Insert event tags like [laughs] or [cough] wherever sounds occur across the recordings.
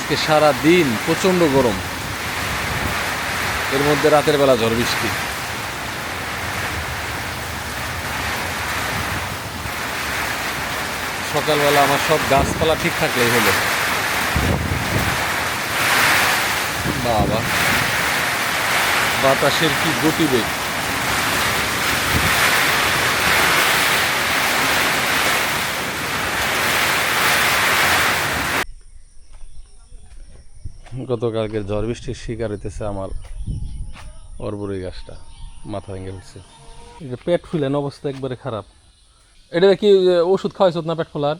আজকে সারা দিন প্রচণ্ড গরম। এর মধ্যে রাতের বেলা ঝড় বৃষ্টি। সকালবেলা আমার সব গাছপালা ঠিক থাকলেই হলো। বাবা, বাতাসের কি গতিবেগ। গতকালকের ঝড় বৃষ্টির শিকার হইতেছে আমার অরবরই গাছটা মাথা ভেঙে ফেলছে। এই যে পেট ফুলেন অবস্থা একবারে খারাপ। এটা কি ওষুধ খাওয়াইছ না পেট ফোলার?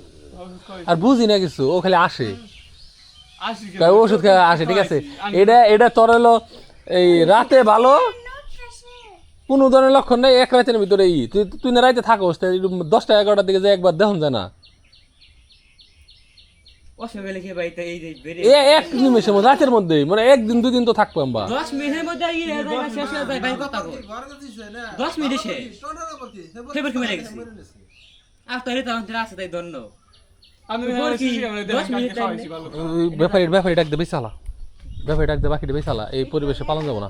আর বুঝি না কিছু ও খালি আসে। ওষুধ খাওয়া আসে ঠিক আছে। এটা এটা তোর হলো এই রাতে ভালো? কোনো ধরনের লক্ষণ নেই এক রাতের ভিতরে ই। তুই তুই না রাইতে থাকোস দশটা এগারোটার দিকে যে একবার দেখুন যায় না অসুবিধা কি ভাই তো এই যে বেরে এ এক নিমেষের মধ্যে রাতের মধ্যে মানে একদিন দুই দিন তো থাকব আমরা। দশ মিনিটের মধ্যে এই জায়গা শেষ হয়ে যায় ভাই কথা দশ মিনিট শেষ। ফেব্রুয়ারি মেরে গেছে? আর তোর তো আছে তাই ধন্য। আমি বল কি? দশ মিনিট টাইম ওই ব্যাপারী ব্যাপারী ডাক দে বেচালা ব্যাপারী ডাক দে বাকিটা বেচালা এই পরিবেশে পালন যাব না।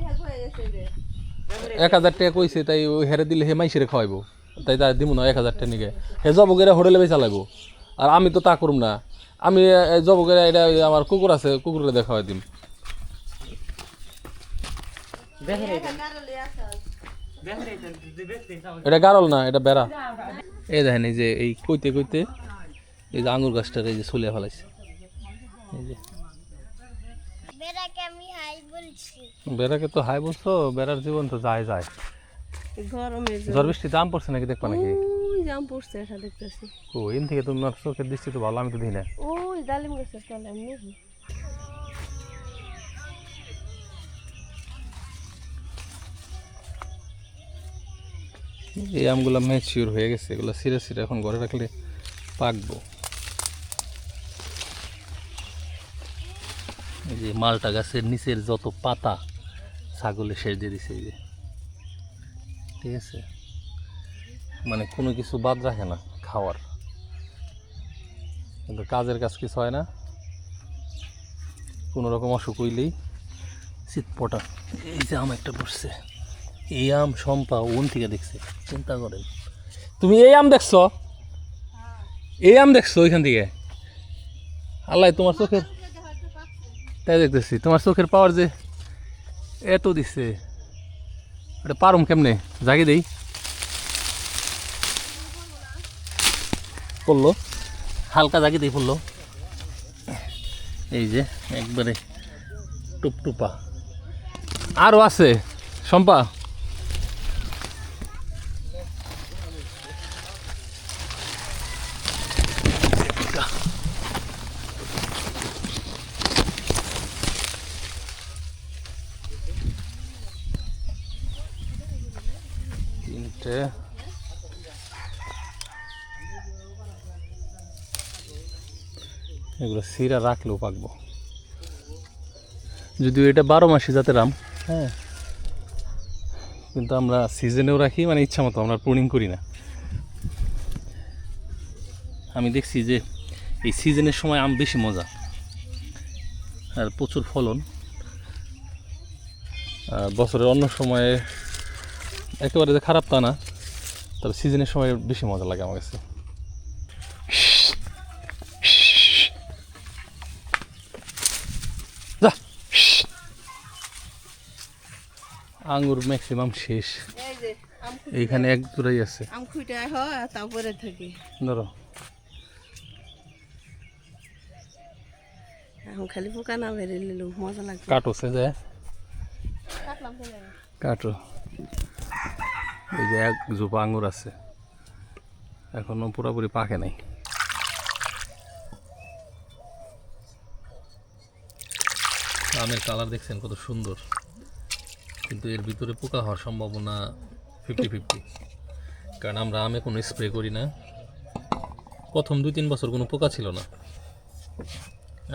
এক হাজার টাকা কইছে তাই ওই হেরে দিলে হে মাইসেরে খাওয়াইবো। তাই তাই দিব না এক হাজার টাকা নিকে হে জবগেরা হোটেলে বেচা লাগবো আর আমি তো তা করুম না। আমি জবগেরা এটা ওই আমার কুকুর আছে কুকুরে দেখাওয়াই দিম। দেখে দেখে এটা গারল না এটা বেড়া। এই দেখেন এই যে এই কইতে কইতে এই যে আঙুর গাছটার এই যে ছলিয়া ফেলাইছে। এই যে। বেড়াকে হাই বলছি। বেড়াকে তো হাই বলছো বেড়ার জীবন তো যায় যায়। গরমে ঝড় বৃষ্টি দাম পড়ছে নাকি দেখবা নাকি? ওই জাম পড়ছে এটা দেখতেছি। ও থেকে তোমার চোখের দৃষ্টি তো ভালো আমি তো দিই না। ওই ডালিম গাছের তলে আমি এই আমগুলো ম্যাচিওর হয়ে গেছে এগুলো সিরে সিরে এখন ঘরে রাখলে পাকবো। এই যে মালটা গাছের নিচের যত পাতা ছাগলে দিয়ে দিছে এই যে। ঠিক আছে? মানে কোনো কিছু বাদ রাখে না খাওয়ার। কিন্তু কাজের কাজ কিছু হয় না। কোনো রকম অসুখ হইলেই শীতপটা এই যে আম একটা পড়ছে। এই আম সম্পা ওন থেকে দেখছে। চিন্তা করেন। তুমি এই আম দেখছ? এই আম দেখছ ওইখান থেকে? আল্লাহ, তোমার চোখের তাই দেখতেছি। তোমার চোখের পাওয়ার যে এত দিচ্ছে ওটা পারুম কেমনে? জাগি দেই। পড়ল হালকা জাগি দেই পড়ল। এই যে একবারে টুপটুপা। আরও আছে শম্পা। তিনটে। এগুলো সিরা রাখলেও পাকবো। যদিও এটা বারো মাসে যাতে আম হ্যাঁ। কিন্তু আমরা সিজনেও রাখি মানে ইচ্ছা মতো আমরা প্রুনিং করি না। আমি দেখছি যে এই সিজনের সময় আম বেশি মজা। আর প্রচুর ফলন। বছরের অন্য সময়ে একেবারে যে খারাপ তা না তবে সিজনের সময় বেশি মজা লাগে আমার কাছে। আঙ্গুর ম্যাক্সিমাম শেষ। এইখানে এক দূরেই আছে। আম খুঁটে হয় তারপরে থাকি। ধরো। এখন খালি পোকা না বেরিয়ে নিল মজা লাগছে। কাটো সে যায়। কাটো। এই যে এক জোপা আঙ্গুর আছে। এখনও পুরোপুরি পাকে নাই। আমের কালার দেখছেন কত সুন্দর। কিন্তু এর ভিতরে পোকা হওয়ার সম্ভাবনা ফিফটি ফিফটি কারণ আমরা আমে কোনো স্প্রে করি না। প্রথম দুই তিন বছর কোনো পোকা ছিল না।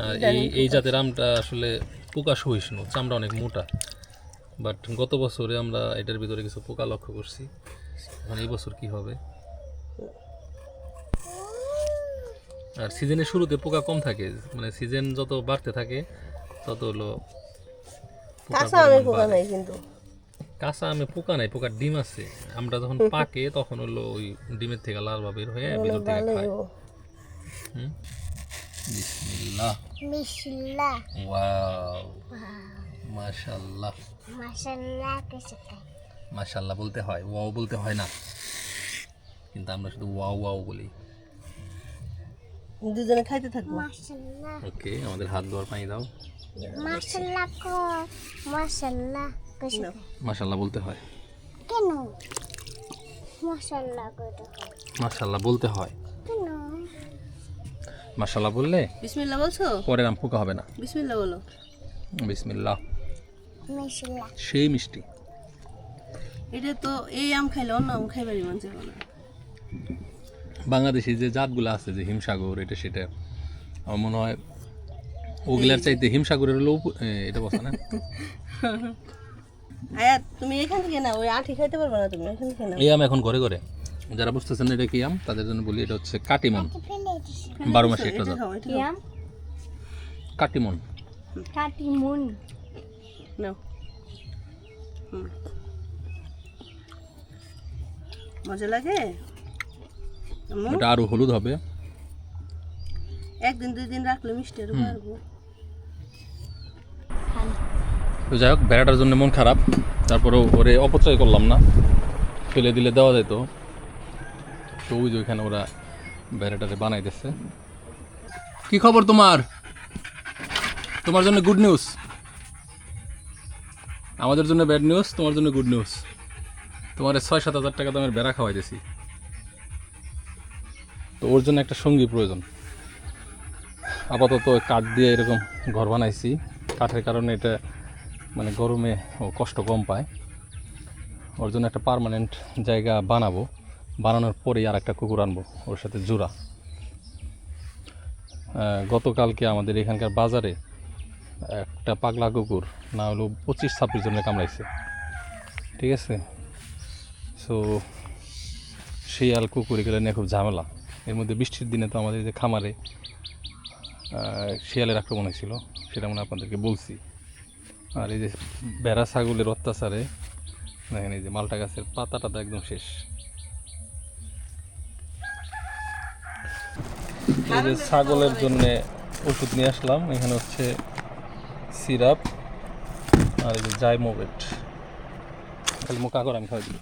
আর এই এই জাতের আমটা আসলে পোকা সহিষ্ণু চামড়া অনেক মোটা। বাট গত বছরে আমরা এটার ভিতরে কিছু পোকা লক্ষ্য করছি। এখন এই বছর কি হবে? আর সিজনের শুরুতে পোকা কম থাকে। মানে সিজন যত বাড়তে থাকে তত হলো কাঁচা পরিমাণ পোকা নাই কিন্তু। কাঁচা আমে পোকা নাই পোকার ডিম আছে। আমরা যখন পাকে তখন হলো ওই ডিমের থেকে লার্ভা বের হয়ে ভিতর থেকে খায়। হুম? বিসমিল্লাহ। মিশলা ওয়াও। মাশাআল্লাহ মাশাল্লাহ। কেসে মাশাআল্লাহ বলতে হয় ওয়াও বলতে হয় না। কিন্তু আমরা শুধু ওয়াও ওয়াও বলি। দুজনে খাইতে থাকব। মাশাল্লাহ ওকে আমাদের হাত ধোয়ার পানি দাও। মাশাল্লাহ কো মাশাল্লাহ মাশাআল্লাহ বলতে হয়। কেন? মাশাল্লাহ কইটা খাই মাশাআল্লাহ বলতে হয়। কেন? মাশাআল্লাহ বললে বিসমিল্লাহ বলছো? পরে নাম পোকা হবে না। বিসমিল্লাহ বলো। বিসমিল্লাহ। মিশলা সেই মিষ্টি। এটা তো এই আম খাইলে অন্য আম খাইবারই মন যাবে না। বাংলাদেশি যে জাতগুলো আছে যে হিমসাগর এটা সেটা আমার মনে হয় ওগুলার চাইতে হিমসাগরের হলো এটা বসা না? [laughs] আয়া তুমি এখান থেকে না ওই আঠি খাইতে পারবে না তুমি এখান থেকে না এই আম এখন ঘরে ঘরে। যারা বুঝতেছেন এটা কি আম তাদের জন্য বলি এটা হচ্ছে কাটিমন। বারো মাসে একটা জাত। কাটিমন। কাটি মুন নাও। হুম। মজা লাগে? এটা আরও হলুদ হবে। একদিন দুই দিন রাখলে মিষ্টি আরও পারব তো যাই হোক ভেড়াটার জন্য মন খারাপ। তারপরেও ওরে অপচয় করলাম না। ফেলে দিলে দেওয়া যেত। তো ওই যে ওইখানে ওরা ভেড়াটারে বানাইতেছে। কি খবর তোমার? তোমার জন্য গুড নিউজ আমাদের জন্য ব্যাড নিউজ তোমার জন্য গুড নিউজ তোমার ছয় সাত হাজার টাকা দামের বেড়া খাওয়াইতেছি। তো ওর জন্য একটা সঙ্গী প্রয়োজন। আপাতত কাঠ দিয়ে এরকম ঘর বানাইছি। কাঠের কারণে এটা মানে গরমে ও কষ্ট কম পায়। ওর জন্য একটা পার্মানেন্ট জায়গা বানাবো। বানানোর পরেই আর একটা কুকুর আনব, ওর সাথে জোড়া। গতকালকে আমাদের এখানকার বাজারে একটা পাগলা কুকুর, না হলো পঁচিশ ছাব্বিশ জনের কামড়াইছে। ঠিক আছে? সো শিয়াল কুকুর এগুলো নিয়ে খুব ঝামেলা। এর মধ্যে বৃষ্টির দিনে তো আমাদের যে খামারে শিয়ালের আক্রমণ হয়েছিল, সেটা মনে আপনাদেরকে বলছি। আর এই যে বেড়া ছাগলের অত্যাচারে, দেখেন এই যে মালটা গাছের পাতাটা তো একদম শেষ। এই যে ছাগলের জন্য ওষুধ নিয়ে আসলাম, এখানে হচ্ছে সিরাপ আর এই যে জাইমোভেট। খালি মোকা করে আমি খাওয়াই দিই।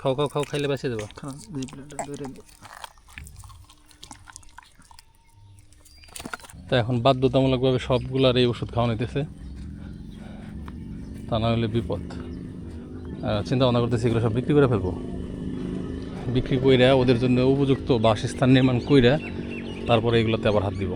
খাও খাও খাও, খাইলে বেঁচে দেবো তা এখন বাধ্যতামূলকভাবে সবগুলার এই ওষুধ খাওয়া নিতেছে তা না হলে বিপদ। চিন্তা ভাবনা করতেছি এগুলো সব বিক্রি করে ফেলব। বিক্রি কইরা ওদের জন্য উপযুক্ত বাসস্থান নির্মাণ কইরা তারপরে এগুলোতে আবার হাত দিব।